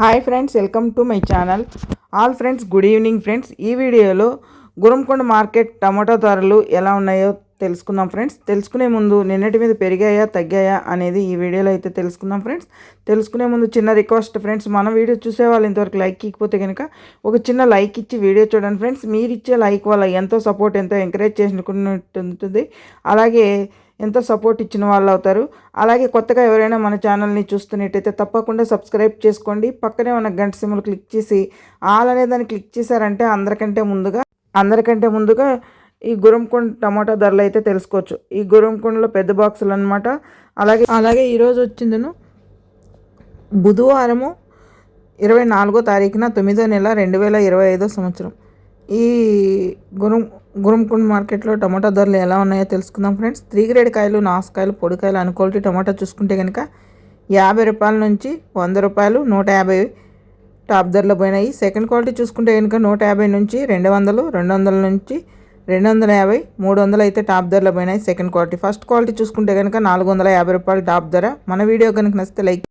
Hi friends welcome to my channel. All friends good evening friends. ఈ వీడియోలో Gurramkonda market tomato ధరలు ఎలా ఉన్నాయో తెలుసుకుందాం ఫ్రెండ్స్. తెలుసుకునే ముందు నిన్నటి మీద పెరిగాయా తగ్గాయా అనేది ఈ వీడియోలో అయితే తెలుసుకుందాం ఫ్రెండ్స్. తెలుసుకునే ముందు చిన్న రిక్వెస్ట్ ఫ్రెండ్స్ మన వీడియో చూసే వాళ్ళు ఇంతవరకు లైక్ ఇకపోతే కనుక ఒక చిన్న లైక్ ఇచ్చి వీడియో చూడండి ఫ్రెండ్స్. మీరు ఇచ్చే లైక్ వల్ల ఎంతో సపోర్ట్ ఎంతో ఎంకరేజ్ చేసినట్టు ఉంటుంది. అలాగే ఎంతో సపోర్ట్ ఇచ్చిన వాళ్ళు అవుతారు అలాగే కొత్తగా ఎవరైనా మన ఛానల్ని చూస్తున్నట్టయితే తప్పకుండా సబ్స్క్రైబ్ చేసుకోండి. పక్కనే ఉన్న గంట సిమ్లు క్లిక్ చేసి ఆల్ అనే దాన్ని క్లిక్ చేశారంటే అందరికంటే ముందుగా అందరికంటే ముందుగా ఈ గురంకొండ టమాటా ధరలు అయితే తెలుసుకోవచ్చు. ఈ గురంకొండలో పెద్ద బాక్సులు అనమాట అలాగే అలాగే ఈరోజు వచ్చిందను బుధవారము ఇరవై నాలుగో తారీఖున తొమ్మిదో నెల రెండు వేల ఇరవై ఐదో సంవత్సరం. ఈ గురం గురంకుండ్ మార్కెట్లో టమాటా ధరలు ఎలా ఉన్నాయో తెలుసుకుందాం ఫ్రెండ్స్. త్రీ గ్రేడ్ కాయలు నాసుకాయలు పొడికాయలు అన్ క్వాలిటీ టమాటా చూసుకుంటే కనుక యాభై రూపాయల నుంచి వంద రూపాయలు నూట యాభై టాప్ ధరలో పోయినాయి. సెకండ్ క్వాలిటీ చూసుకుంటే కనుక నూట యాభై నుంచి రెండు వందలు రెండు వందల నుంచి రెండు వందల యాభై మూడు వందలు అయితే టాప్ ధరలు పోయినాయి సెకండ్ క్వాలిటీ. ఫస్ట్ క్వాలిటీ చూసుకుంటే కనుక నాలుగు వందల యాభై రూపాయలు టాప్ ధర. మన వీడియో కనుక నచ్చితే లైక్